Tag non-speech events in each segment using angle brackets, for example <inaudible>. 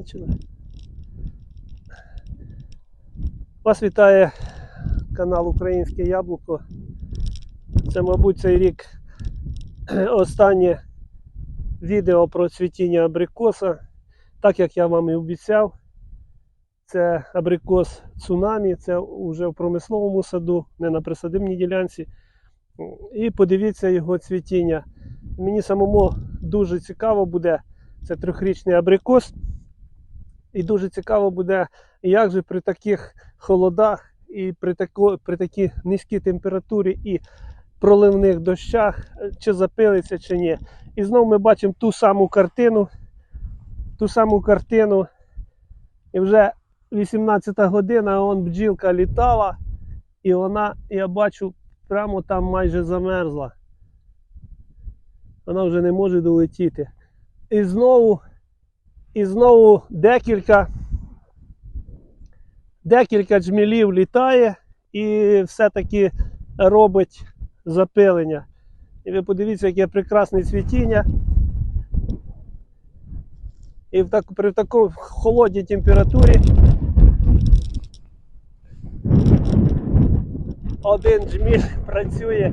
Починай. Вас вітає канал Українське Яблуко. Це, мабуть, цей рік <clears throat> останнє відео про цвітіння абрикоса. Так як я вам і обіцяв, це абрикос цунамі, це вже в промисловому саду, не на присадибній ділянці. І подивіться його цвітіння. Мені самому дуже цікаво буде. Це трьохрічний абрикос. І дуже цікаво буде, як же при таких холодах і при, тако, при такій низькій температурі і проливних дощах, е, чи запилиться, чи ні. І знову ми бачимо ту саму картину. Ту саму картину. І вже 18 година, а он бджілка літала, і вона, я бачу, прямо там майже замерзла. Вона вже не може долетіти. І знову, і знову декілька, декілька джмілів літає і все-таки робить запилення. І ви подивіться, яке прекрасне цвітіння. І в так, при такій холодній температурі один джміль працює,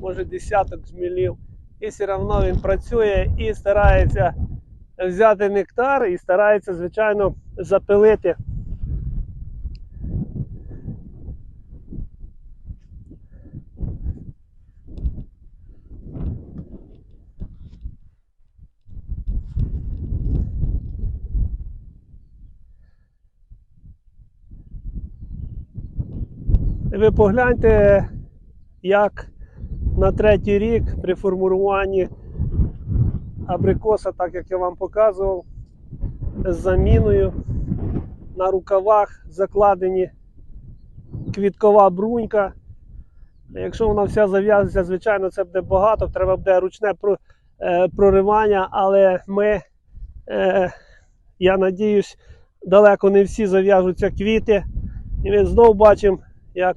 може десяток джмілів, і все одно він працює і старається взяти нектар і старається, звичайно, запилити. Ви погляньте, як на третій рік при формуванні абрикоса, так як я вам показував, з заміною на рукавах закладені квіткова брунька. Якщо вона вся зав'язується, звичайно, це буде багато, треба буде ручне е, проривання, але ми, е, я надіюсь, далеко не всі зав'яжуться квіти. І ми знову бачимо, як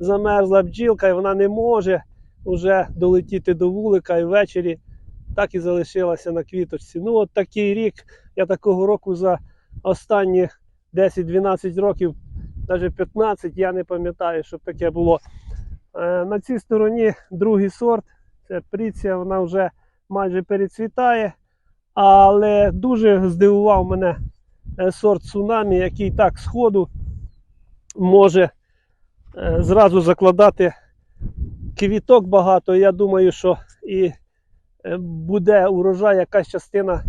замерзла бджілка, і вона не може вже долетіти до вулика і ввечері так і залишилася на квіточці. Ну, от такий рік. Я такого року за останні 10-12 років, навіть 15, я не пам'ятаю, щоб таке було. Е, На цій стороні другий сорт. Це пріція, вона вже майже перецвітає. Але дуже здивував мене е, сорт цунамі, який так сходу може е, зразу закладати квіток багато. Я думаю, що і буде урожай, якась частина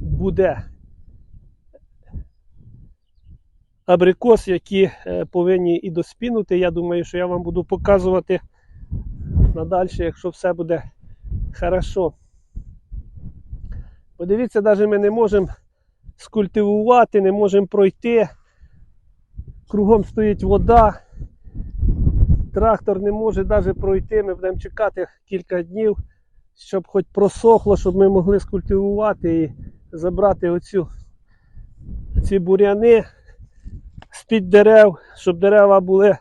буде абрикос, які е, повинні і доспінути. Я думаю, що я вам буду показувати надалі, якщо все буде хорошо. Подивіться, навіть ми не можемо скультивувати, не можемо пройти. Кругом стоїть вода. Трактор не може навіть пройти. Ми будемо чекати кілька днів, щоб хоч просохло, щоб ми могли скультивувати і забрати оцю, ці буряни з-під дерев, щоб дерева були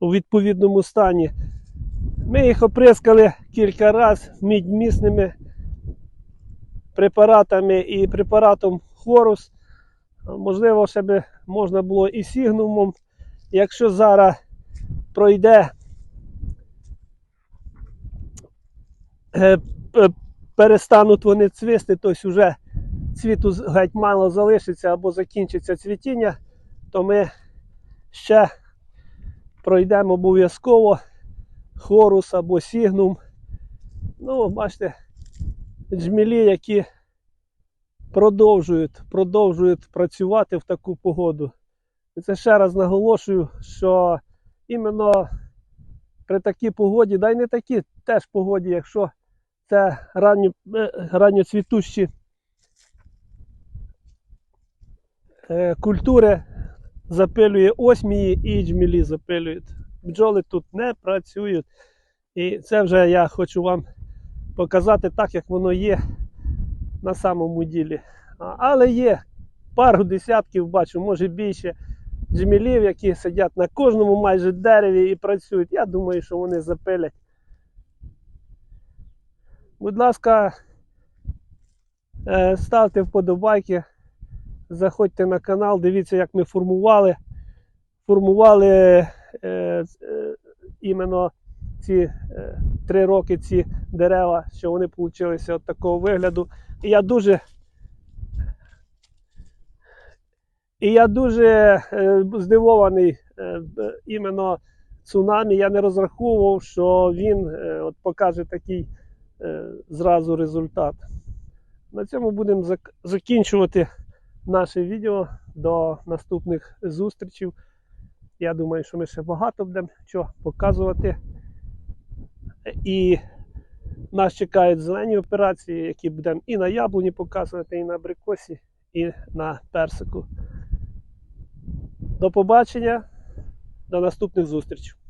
у відповідному стані. Ми їх оприскали кілька разів мідьмісними препаратами і препаратом Хорус. Можливо, ще би можна було і сігнумом. Якщо зараз пройде е, п- перестануть вони цвісти, тобто вже цвіту геть мало залишиться або закінчиться цвітіння, то ми ще пройдемо обов'язково хорус або сігнум. Ну, бачите, джмілі, які продовжують, продовжують працювати в таку погоду. І це ще раз наголошую, що іменно при такій погоді, да й не такій теж погоді, якщо це ранньо, е, ранньоцвітущі е, культури запилює осмії і джмілі запилюють. Бджоли тут не працюють. І це вже я хочу вам показати так, як воно є на самому ділі. Але є пару десятків, бачу, може більше джмілів, які сидять на кожному майже дереві і працюють. Я думаю, що вони запилять. Будь ласка, е, ставте вподобайки, Заходьте на канал, дивіться, як ми формували. Формували е, е, іменно ці е, три роки ці дерева, що вони получилися от такого вигляду. І я дуже. І я дуже е, здивований е, іменно цунамі. Я не розраховував, що він е, от покаже такий зразу результат. На цьому будемо закінчувати наше відео до наступних зустрічей. Я думаю, що ми ще багато будемо чого показувати. І нас чекають зелені операції, які будемо і на яблуні показувати, і на абрикосі, і на персику. До побачення, до наступних зустрічей.